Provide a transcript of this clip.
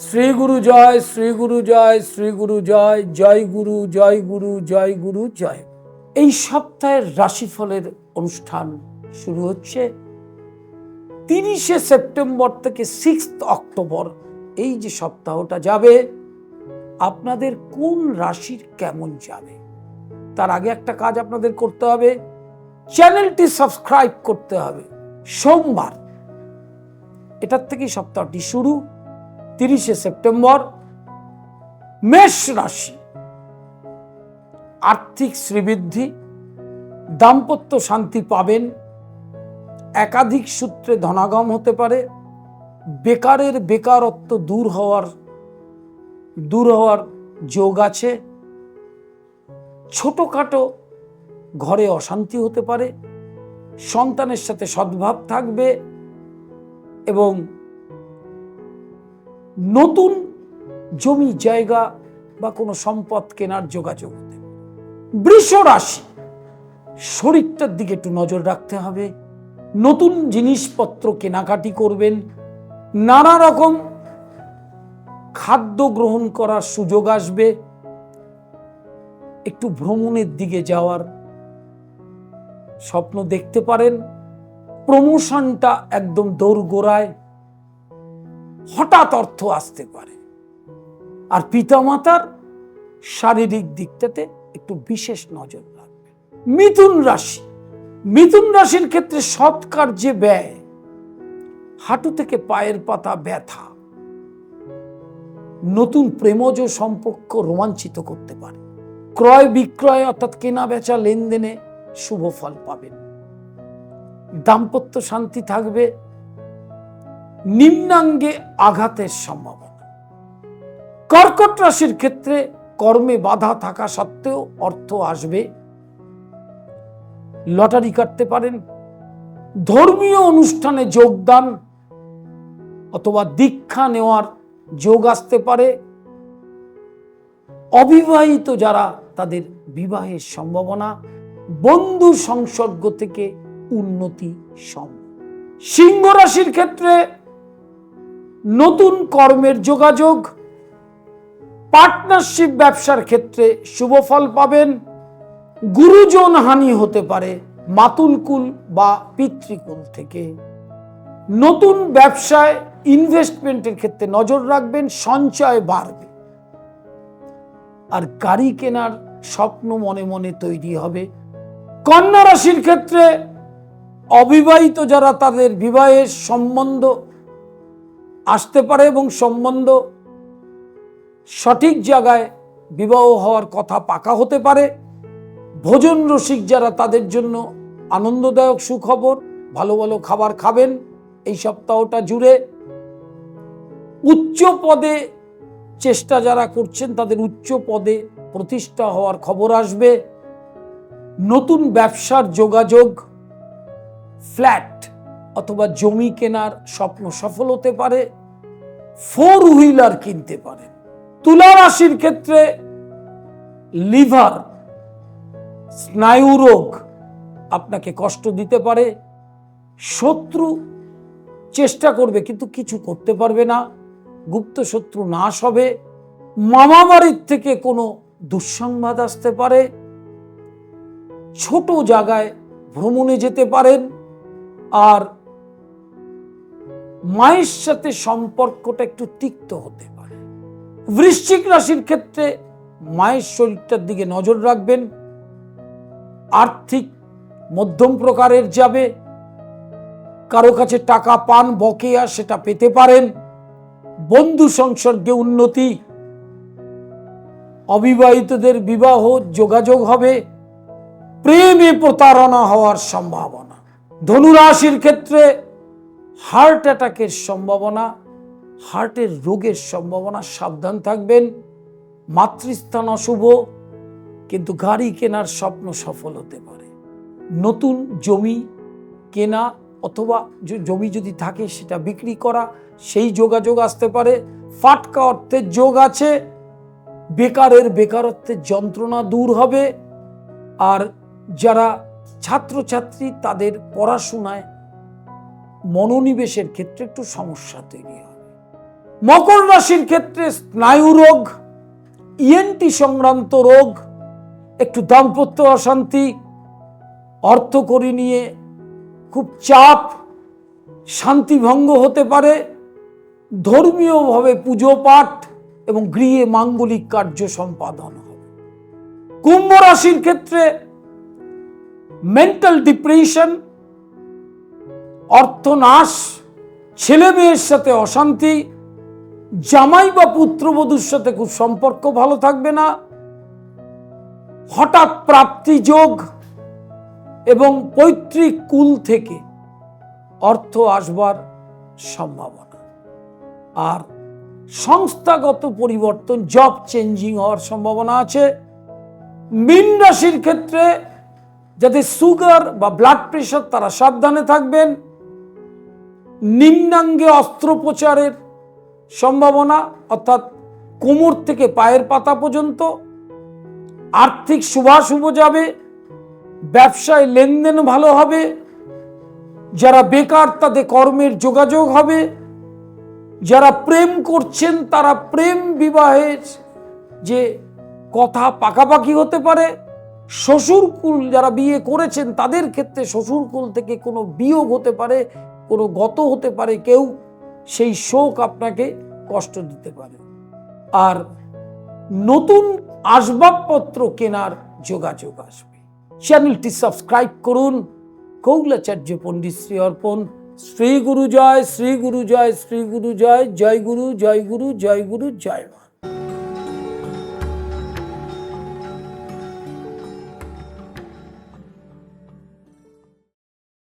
শ্রী গুরু জয়, শ্রী গুরু জয়, শ্রী গুরু জয় জয় গুরু জয় গুরু জয় গুরু, জয়। এই সপ্তাহের রাশিফলের অনুষ্ঠান শুরু হচ্ছে তিরিশে সেপ্টেম্বর থেকে সিক্স অক্টোবর। এই যে সপ্তাহটা যাবে, আপনাদের কোন রাশির কেমন যাবে? তার আগে একটা কাজ আপনাদের করতে হবে, চ্যানেলটি সাবস্ক্রাইব করতে হবে। সোমবার, এটার থেকেই সপ্তাহটি শুরু। তিরিশে সেপ্টেম্বর মেষ রাশি। আর্থিক শ্রীবৃদ্ধি, দাম্পত্য শান্তি পাবেন। একাধিক সূত্রে ধনাগম হতে পারে। বেকারের বেকারত্ব দূর হওয়ার দূর হওয়ার যোগ আছে। ছোটখাটো ঘরে অশান্তি হতে পারে। সন্তানের সাথে সদ্ভাব থাকবে এবং নতুন জমি, জায়গা বা কোনো সম্পদ কেনার যোগাযোগ হতে। বৃষ রাশি, শরীরটার দিকে একটু নজর রাখতে হবে। নতুন জিনিসপত্র কেনাকাটি করবেন। নানা রকম খাদ্য গ্রহণ করার সুযোগ আসবে। একটু ভ্রমণের দিকে যাওয়ার স্বপ্ন দেখতে পারেন। প্রমোশনটা একদম দৌড়গোড়ায় হঠাৎ অর্থ আসতে পারে। আর পিতামাতার শারীরিক দিকটাতে একটু বিশেষ নজর রাখবে। মিথুন রাশি। মিথুন রাশির ক্ষেত্রে সৎ কার্যে ব্যয়। হাঁটু থেকে পায়ের পাতা ব্যথা। নতুন প্রেমজ সম্পর্ক রোমাঞ্চিত করতে পারে। ক্রয় বিক্রয় অর্থাৎ কেনা বেচা লেনদেনে শুভ ফল পাবেন। দাম্পত্য শান্তি থাকবে। নিম্নাঙ্গে আঘাতের সম্ভাবনা। কর্কট রাশির ক্ষেত্রে কর্মে বাধা থাকা সত্ত্বেও অর্থ আসবে। লটারি কাটতে পারেন। ধর্মীয় অনুষ্ঠানে যোগদান অথবা দীক্ষা নেওয়ার যোগ আসতে পারে। অবিবাহিত যারা, তাদের বিবাহের সম্ভাবনা। বন্ধু সংসর্গ থেকে উন্নতি সম্ভব। সিংহ রাশির ক্ষেত্রে নতুন কর্মের যোগাযোগ, পার্টনারশিপ ব্যবসার ক্ষেত্রে শুভ ফল পাবেন, গুরুজন হানি হতে পারে মাতুলকুল বা পিতৃকুল থেকে। নতুন ব্যবসায় ইনভেস্টমেন্টের ক্ষেত্রে নজর রাখবেন, সঞ্চয় বাড়বে। আর গাড়ি কেনার স্বপ্ন মনে মনে তৈরি হবে। কন্যা রাশির ক্ষেত্রে অবিবাহিত যারা তাদের বিবাহের সম্বন্ধ আসতে পারে এবং সম্বন্ধ সঠিক জায়গায় বিবাহ হওয়ার কথা পাকা হতে পারে। ভোজন রসিক যারা তাদের জন্য আনন্দদায়ক সুখবর, ভালো ভালো খাবার খাবেন। এই সপ্তাহটা জুড়ে উচ্চ পদে চেষ্টা যারা করছেন, তাদের উচ্চ পদে প্রতিষ্ঠা হওয়ার খবর আসবে। নতুন ব্যবসার যোগাযোগ, ফ্ল্যাট অথবা জমি কেনার স্বপ্ন সফল হতে পারে ফোর হুইলার কিনতে পারে। তুলা রাশির ক্ষেত্রে লিভার স্নায়ু রোগ আপনাকে কষ্ট দিতে পারে, শত্রু চেষ্টা করবে কিন্তু কিছু করতে পারবে না, গুপ্ত শত্রু নাশ হবে মামা বাড়ির থেকে কোনো দুঃসংবাদ আসতে পারে, ছোট জায়গায় ভ্রমণে যেতে পারেন, আর মায়ের সাথে সম্পর্কটা একটু তিক্ত হতে পারে। বৃশ্চিক রাশির ক্ষেত্রে মায়ের শরীরটার দিকে নজর রাখবেন। আর্থিক মধ্যম প্রকারের যাবে। কারও কাছে টাকা পান, বকেয়া সেটা পেতে পারেন। বন্ধু সংসর্গে উন্নতি। অবিবাহিতদের বিবাহ, যোগাযোগ হবে। প্রেমে প্রতারণা হওয়ার সম্ভাবনা। ধনুরাশির ক্ষেত্রে হার্ট অ্যাটাকের সম্ভাবনা, হার্টের রোগের সম্ভাবনা, সাবধান থাকবেন। মাতৃস্থান অশুভ, কিন্তু গাড়ি কেনার স্বপ্ন সফল হতে পারে। নতুন জমি কেনা অথবা জমি যদি থাকে সেটা বিক্রি করা, সেই যোগাযোগ আসতে পারে। ফাটকা অর্থের যোগ আছে, বেকারের বেকারত্বের যন্ত্রণা দূর হবে। আর যারা ছাত্রছাত্রী তাদের পড়াশোনায় মনোনিবেশের ক্ষেত্রে একটু সমস্যা তৈরি হয় মকর রাশির ক্ষেত্রে স্নায়ু রোগ ইএনটি সংক্রান্ত রোগ, একটু দাম্পত্য অশান্তি, অর্থকরী নিয়ে খুব চাপ শান্তিভঙ্গ হতে পারে, ধর্মীয়ভাবে পুজো পাঠ এবং গৃহে মাঙ্গলিক কার্য সম্পাদন হবে। কুম্ভ রাশির ক্ষেত্রে মেন্টাল ডিপ্রেশন অর্থনাশ, ছেলে মেয়ের সাথে অশান্তি, জামাই বা পুত্রবধূর সাথে খুব সম্পর্ক ভালো থাকবে না। হঠাৎ প্রাপ্তি যোগ এবং পৈতৃক কুল থেকে অর্থ আসবার সম্ভাবনা। আর সংস্থাগত পরিবর্তন জব চেঞ্জিং হওয়ার সম্ভাবনা আছে। মীন রাশির ক্ষেত্রে যাদের সুগার বা ব্লাড প্রেশার তারা সাবধানে থাকবেন। নিম্নাঙ্গে অস্ত্রোপচারের সম্ভাবনা, অর্থাৎ কোমর থেকে পায়ের পাতা পর্যন্ত আর্থিক শুভাশুভ যাবে ব্যবসায় লেনদেন ভালো হবে, যারা বেকার তাদের কর্মের যোগাযোগ হবে, যারা প্রেম করছেন তারা প্রেম বিবাহের যে কথা পাকাপাকি হতে পারে, শ্বশুরকুল যারা বিয়ে করেছেন তাদের ক্ষেত্রে শ্বশুরকুল থেকে কোনো বিয়োগ হতে পারে কোনো গত হতে পারে, কেউ সেই শোক আপনাকে কষ্ট দিতে পারে। আর নতুন আসবাবপত্র কেনার যোগাযোগ আসবে। চ্যানেলটি সাবস্ক্রাইব করুন। কৌলাচার্য পণ্ডিত শ্রী অর্পণ। শ্রী গুরু জয়, শ্রী গুরু জয়, শ্রী গুরু জয় জয় গুরু জয় গুরু জয় গুরু, জয় মা।